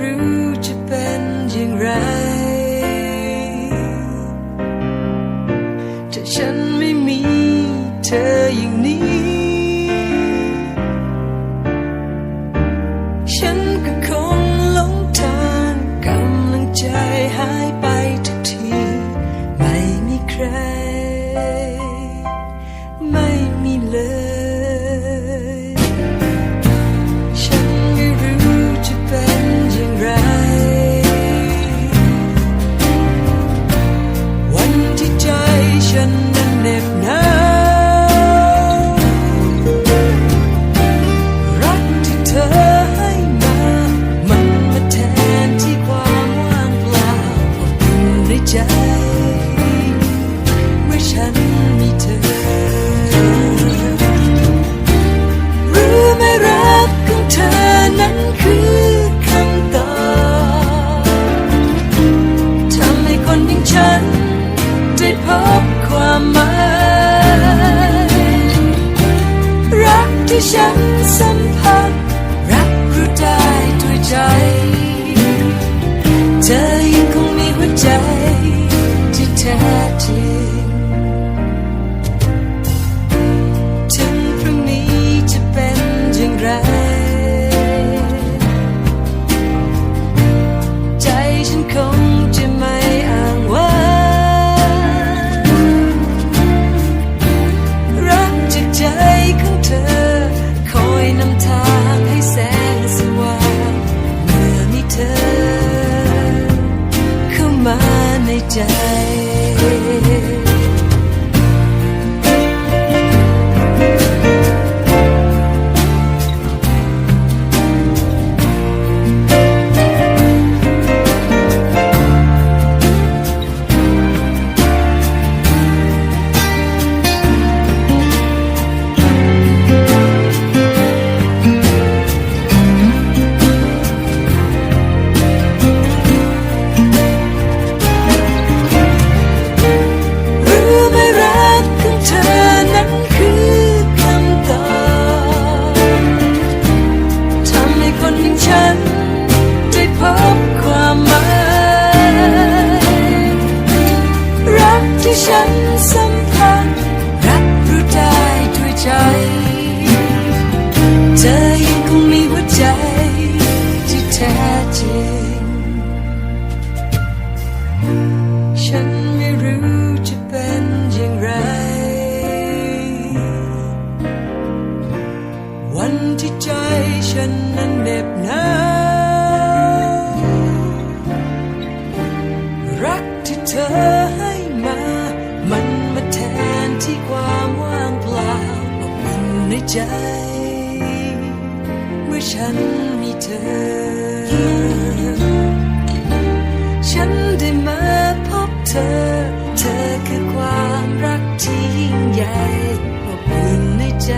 รู้จะเป็นอย่างไรถ้าฉัน ใจ เมื่อฉันมีเธอ รู้ไหมรักของเธอนั้นคือคำตอบทำให้คนอย่างฉัน ได้พบความหมาย รักที่ฉันสัมผัส รักรู้ได้ด้วยใจ มาในใจ เธอยังคงมีหัวใจที่แท้จริง ฉันไม่รู้จะเป็นอย่างไร วันที่ใจฉันนั้นเหน็บหนาวรักที่เธอให้มา มันมาแทนที่ความว่างเปล่าอบอุ่นในใจ อฉันมีเธอ ฉันได้มาพบเธอ เธอคือความรักที่ยิ่งใหญ่อบอุ่นในใจ